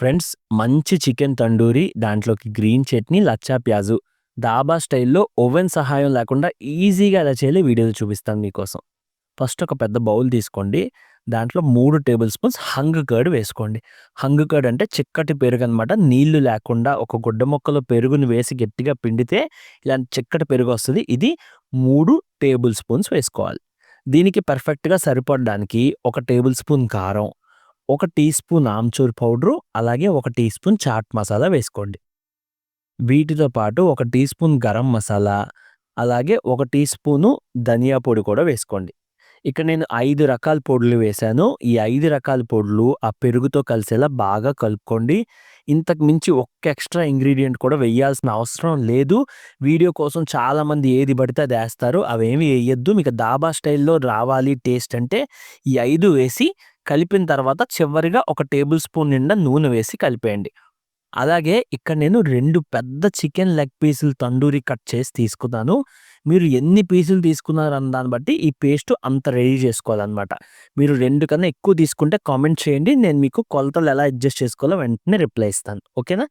Friends మంచి chicken tandoori, దాంట్లోకి green chutney, లచ్చా ప్యాజు, దాబా స్టైల్‌లో ఓవెన్ సహాయం లేకుండా ఈజీగా ఎలా చేయాలి వీడియోలు చూపిస్తాను మీకోసం. ఫస్ట్ ఒక పెద్ద బౌల్ తీసుకోండి. దాంట్లో మూడు టేబుల్ స్పూన్స్ హంగ్ కర్డ్ వేసుకోండి. హంగ్ కర్డ్ అంటే చిక్కటి పెరుగు అనమాట నీళ్ళు లేకుండా ఒక గుడ్డ ముక్కలో పెరుగుని వేసి గట్టిగా పిండితే ఇలాంటి చిక్కటి వస్తుంది ఇది మూడు టేబుల్ స్పూన్స్ వేసుకోవాలి. దీనికి పర్ఫెక్ట్‌గా సరిపడడానికి ఒక టేబుల్ స్పూన్ కారం, ఒక టీ స్పూన్ ఆమ్చూర్ పౌడరు, అలాగే ఒక టీ స్పూన్ చాట్ మసాలా వేసుకోండి. వీటితో పాటు ఒక టీ స్పూన్ గరం మసాలా, అలాగే ఒక టీ స్పూను ధనియా పొడి కూడా వేసుకోండి. ఇక్కడ నేను ఐదు రకాల పొడులు వేశాను. ఈ ఐదు రకాల పొడులు ఆ పెరుగుతో కలిసేలా బాగా కలుపుకోండి. ఇంతకు మించి ఒక్క ఎక్స్‌ట్రా ఇంగ్రీడియంట్ కూడా వేయాల్సిన అవసరం లేదు. వీడియో కోసం చాలామంది ఏది పడితే అది వేస్తారు అవేమి వేయొద్దు మీకు దాబా స్టైల్‌లో రావాలి టేస్ట్ అంటే ఈ ఐదు వేసి కలిపిన తర్వాత చివరిగా ఒక టేబుల్ స్పూన్ నిండా నూనె వేసి కలిపేయండి. అలాగే ఇక్కడ నేను రెండు పెద్ద చికెన్ లెగ్ పీసులు తండూరి కట్ చేసి తీసుకున్నాను. మీరు ఎన్ని పీసులు తీసుకున్నారన్న దాన్ని బట్టి ఈ పేస్ట్ అంత రెడీ చేసుకోవాలన్నమాట మీరు రెండు కన్నా ఎక్కువ తీసుకుంటే కామెంట్ చేయండి. నేను మీకు కొలతలు ఎలా అడ్జస్ట్ చేసుకోవాలో వెంటనే రిప్లై ఇస్తాను. ఓకేనా?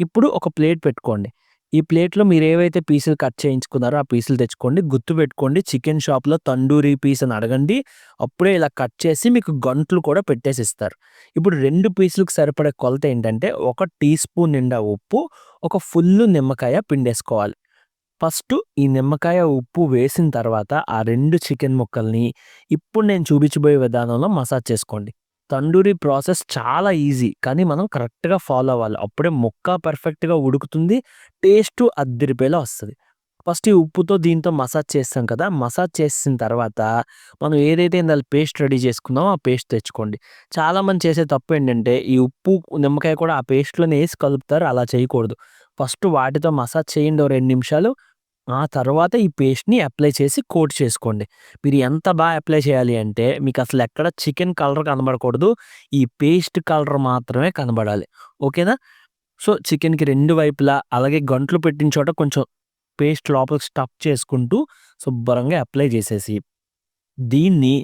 ఇప్పుడు ఒక ప్లేట్ పెట్టుకోండి. ఈ ప్లేట్‌లో మీరేవైతే పీసులు కట్ చేయించుకున్నారో ఆ పీసులు తెచ్చుకోండి. గుర్తు పెట్టుకోండి చికెన్ షాప్‌లో తండూరి పీస్ అని అడగండి. అప్పుడే ఇలా కట్ చేసి మీకు గంట్లు కూడా పెట్టేసి ఇస్తారు ఇప్పుడు రెండు పీసులకు సరిపడే కొలత ఏంటంటే ఒక టీ స్పూన్ నిండా ఉప్పు, ఒక ఫుల్లు నిమ్మకాయ పిండేసుకోవాలి. ఫస్ట్ ఈ నిమ్మకాయ, ఉప్పు వేసిన తర్వాత ఆ రెండు చికెన్ ముక్కల్ని ఇప్పుడు నేను చూపించబోయే విధానంలో మసాజ్ చేసుకోండి. తండూరి ప్రాసెస్ చాలా ఈజీ. కానీ మనం కరెక్ట్‌గా ఫాలో అవ్వాలి. అప్పుడే మొక్క పర్ఫెక్ట్‌గా ఉడుకుతుంది. టేస్ట్ అద్దరిపేలా వస్తుంది ఫస్ట్ ఈ ఉప్పుతో దీంతో మసాజ్ చేస్తాం కదా! మసాజ్ చేసిన తర్వాత మనం ఏదైతే ఇందాల పేస్ట్ రెడీ చేసుకున్నామో ఆ పేస్ట్ తెచ్చుకోండి. చాలామంది చేసే తప్పు ఏంటంటే ఈ ఉప్పు, నిమ్మకాయ కూడా ఆ పేస్ట్‌లోనే వేసి కలుపుతారు. అలా చేయకూడదు. ఫస్ట్ వాటితో మసాజ్ చేయండి ఓ రెండు నిమిషాలు. ఆ తర్వాత ఈ పేస్ట్‌ని అప్లై చేసి కోట్ చేసుకోండి. మీరు ఎంత బాగా అప్లై చేయాలి అంటే మీకు అసలు ఎక్కడ చికెన్ కలర్ కనబడకూడదు. ఈ పేస్ట్ కలర్ మాత్రమే కనబడాలి. ఓకేనా? సో, చికెన్‌కి రెండు వైపులా అలాగే గంటలు పెట్టిన చోట కొంచెం పేస్ట్ లోపలికి స్టఫ్ చేసుకుంటూ శుభ్రంగా అప్లై చేసేసి దీన్ని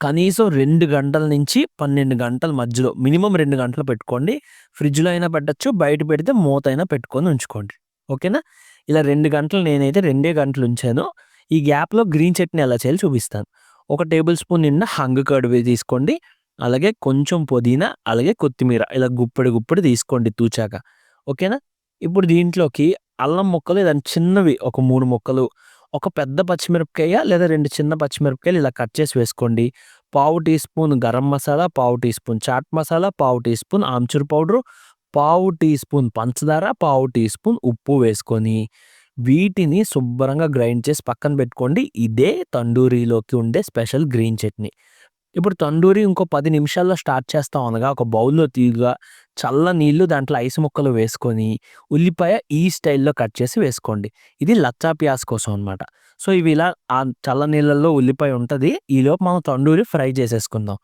కనీసం రెండు గంటల నుంచి 12 గంటల మధ్యలో మినిమం రెండు గంటలు పెట్టుకోండి. ఫ్రిడ్జ్‌లో అయినా పెట్టొచ్చు. బయట పెడితే మూతైనా పెట్టుకొని ఉంచుకోండి. ఓకేనా? ఇలా రెండు గంటలు నేనైతే రెండే గంటలు ఉంచాను. ఈ గ్యాప్‌లో గ్రీన్ చట్నీ ఎలా చేయాలి చూపిస్తాను. ఒక టేబుల్ స్పూన్ నిండా హంగ్ కర్డ్ తీసుకోండి. అలాగే కొంచెం పుదీనా, అలాగే కొత్తిమీర ఇలా గుప్పెడు గుప్పెడు తీసుకోండి తూచాక. ఓకేనా? ఇప్పుడు దీంట్లోకి అల్లం ముక్కలు ఏదైనా చిన్నవి ఒక మూడు ముక్కలు, ఒక పెద్ద పచ్చిమిరపకాయ లేదా రెండు చిన్న పచ్చిమిరపకాయలు ఇలా కట్ చేసి వేసుకోండి. పావు టీ స్పూన్ గరం మసాలా, పావు టీ స్పూన్ చాట్ మసాలా, పావు టీ స్పూన్ ఆమ్చూర్ పౌడరు, పావు టీ స్పూన్ పంచదార, పావు టీ స్పూన్ ఉప్పు వేసుకొని వీటిని శుభ్రంగా గ్రైండ్ చేసి పక్కన పెట్టుకోండి. ఇదే తండూరిలోకి ఉండే స్పెషల్ గ్రీన్ చట్నీ. ఇప్పుడు తండూరి ఇంకో పది నిమిషాల్లో స్టార్ట్ చేస్తాం అనగా ఒక బౌల్‌లో తీగా చల్ల నీళ్ళు దాంట్లో ఐస్ ముక్కలు వేసుకొని ఉల్లిపాయ ఈ స్టైల్‌లో కట్ చేసి వేసుకోండి. ఇది లచ్చా ప్యాస్ కోసం అనమాట. సో, ఇవి ఇలా ఆ చల్ల నీళ్ళల్లో ఉల్లిపాయ ఉంటుంది ఈలోపు మనం తండూరి ఫ్రై చేసేసుకుందాం.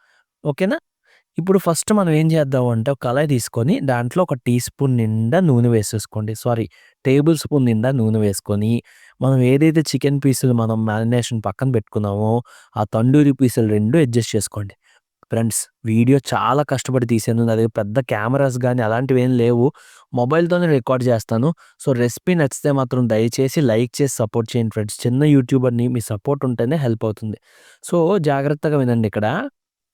ఓకేనా? ఇప్పుడు ఫస్ట్ మనం ఏం చేద్దాం అంటే ఒక కళాయి తీసుకొని దాంట్లో ఒక టీ స్పూన్ నిండా నూనె వేసేసుకోండి. సారీ టేబుల్ స్పూన్ నిండా నూనె వేసుకొని మనం ఏదైతే చికెన్ పీసులు మనం మ్యారినేషన్ పక్కన పెట్టుకున్నామో ఆ తండూరి పీసులు రెండు అడ్జస్ట్ చేసుకోండి. ఫ్రెండ్స్ వీడియో చాలా కష్టపడి తీసాను నా దగ్గర పెద్ద కెమెరాస్ కానీ అలాంటివి ఏం లేవు. మొబైల్‌తోనే రికార్డ్ చేస్తాను. సో, రెసిపీ నచ్చితే మాత్రం దయచేసి లైక్ చేసి సపోర్ట్ చేయండి ఫ్రెండ్స్. చిన్న యూట్యూబర్‌ని మీ సపోర్ట్ ఉంటేనే హెల్ప్ అవుతుంది. సో, జాగ్రత్తగా వినండి ఇక్కడ.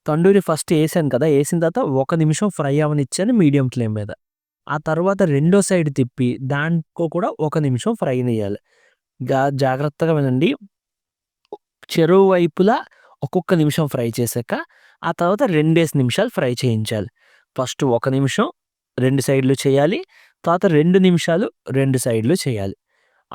తండూరి ఫస్ట్ వేసాను కదా! వేసిన తర్వాత ఒక నిమిషం ఫ్రై అవ్వనిచ్చాను మీడియం ఫ్లేమ్ మీద. ఆ తర్వాత రెండో సైడ్ తిప్పి దాంట్లో కూడా ఒక నిమిషం ఫ్రై గా జాగ్రత్తగా వినండి. చెరువు వైపులా ఒక్కొక్క నిమిషం ఫ్రై చేశాక ఆ తర్వాత రెండేసి నిమిషాలు ఫ్రై చేయించాలి. ఫస్ట్ ఒక నిమిషం రెండు సైడ్‌లు చేయాలి. తర్వాత రెండు నిమిషాలు రెండు సైడ్‌లు చేయాలి.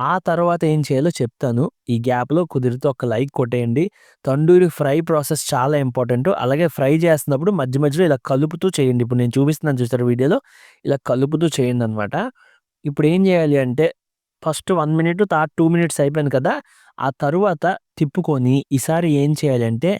ఆ తర్వాత ఏం చేయాలో చెప్తాను. ఈ గ్యాప్‌లో కుదిరితే ఒక లైక్ కొట్టేయండి. తండూరి ఫ్రై ప్రాసెస్ చాలా ఇంపార్టెంటు. అలాగే ఫ్రై చేస్తున్నప్పుడు మధ్య మధ్యలో ఇలా కలుపుతూ చేయండి. ఇప్పుడు నేను చూపిస్తున్నాను చూస్తారు వీడియోలో ఇలా కలుపుతూ చేయండి అనమాట ఇప్పుడు ఏం చేయాలి అంటే first one minute third two minutes అయిపోయింది కదా! ఆ తర్వాత తిప్పుకొని ఈసారి ఏం చేయాలి అంటే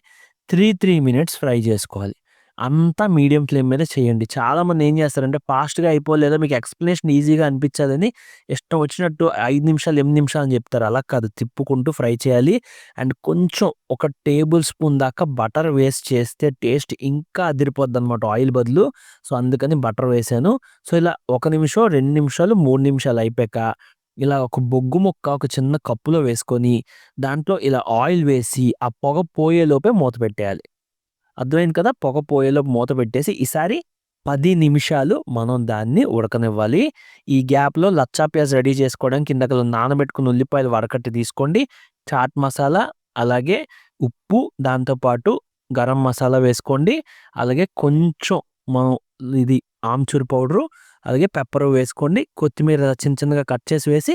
3, 3 మినిట్స్ ఫ్రై చేసుకోవాలి. అంతా మీడియం ఫ్లేమ్ మీద చేయండి. చాలామంది ఏం చేస్తారంటే ఫాస్ట్‌గా అయిపోలేదా మీకు ఎక్స్‌ప్లనేషన్ ఈజీగా అనిపించదని ఇష్టం వచ్చినట్టు ఐదు నిమిషాలు, ఎనిమిది నిమిషాలు అని చెప్తారు. అలా కాదు తిప్పుకుంటూ ఫ్రై చేయాలి. అండ్ కొంచెం ఒక టేబుల్ స్పూన్ దాకా బటర్ వేస్ట్ చేస్తే టేస్ట్ ఇంకా అదిరిపోద్దనమాట ఆయిల్ బదులు. సో, అందుకని బటర్ వేసాను సో, ఇలా ఒక నిమిషం, రెండు నిమిషాలు, మూడు నిమిషాలు అయిపోయాక ఇలా ఒక బొగ్గు ముక్క ఒక చిన్న కప్పులో వేసుకొని దాంట్లో ఇలా ఆయిల్ వేసి ఆ పొగ పోయేలోపే మూత పెట్టేయాలి. అర్థమైంది కదా! పొగ పోయేలో మూత పెట్టేసి ఈసారి పది నిమిషాలు మనం దాన్ని ఉడకనివ్వాలి. ఈ గ్యాప్‌లో లచ్చా ప్యాజ్ రెడీ చేసుకోవడానికి ఇందాకల నానబెట్టుకున్న ఉల్లిపాయలు వడకట్టి తీసుకోండి. చాట్ మసాలా, అలాగే ఉప్పు, దాంతో పాటు గరం మసాలా వేసుకోండి. అలాగే కొంచెం మనం ఇది ఆమ్చూర్ పౌడరు, అలాగే పెప్పర్ వేసుకోండి. కొత్తిమీర చిన్న చిన్నగా కట్ చేసి వేసి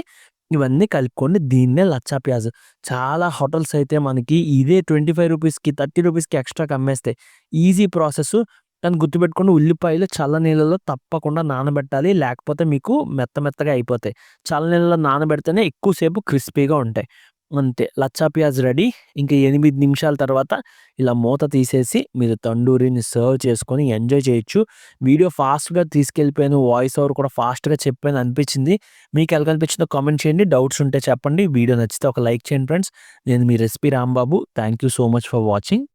ఇవన్నీ కలుపుకోండి. దీన్నే లచ్చా ప్యాజ్. చాలా హోటల్స్ అయితే మనకి ఇదే ట్వంటీ ఫైవ్ రూపీస్కి థర్టీ రూపీస్కి ఎక్స్‌ట్రాకి అమ్మేస్తాయి. Easy process. కానీ గుర్తుపెట్టుకుని ఉల్లిపాయలు చల్ల నీళ్ళలో తప్పకుండా నానబెట్టాలి. లేకపోతే మీకు మెత్త మెత్తగా అయిపోతాయి. చల్ల నీళ్ళలో నానబెడితేనే ఎక్కువసేపు క్రిస్పీగా ఉంటాయి. అంతే లచ్చా ప్యాజ్ రెడీ. ఇంకా ఎనిమిది నిమిషాల తర్వాత ఇలా మూత తీసేసి మీరు తండూరిని సర్వ్ చేసుకొని ఎంజాయ్ చేయొచ్చు. వీడియో ఫాస్ట్‌గా తీసుకెళ్ళిపోయాను. వాయిస్ ఓవర్ కూడా ఫాస్ట్‌గా చెప్పాను అనిపించింది. మీకు ఎలా అనిపించిందో కామెంట్ చేయండి. డౌట్స్ ఉంటే చెప్పండి. వీడియో నచ్చితే ఒక లైక్ చేయండి ఫ్రెండ్స్. నేను మీ recipe Rambabu. Thank you so much for watching.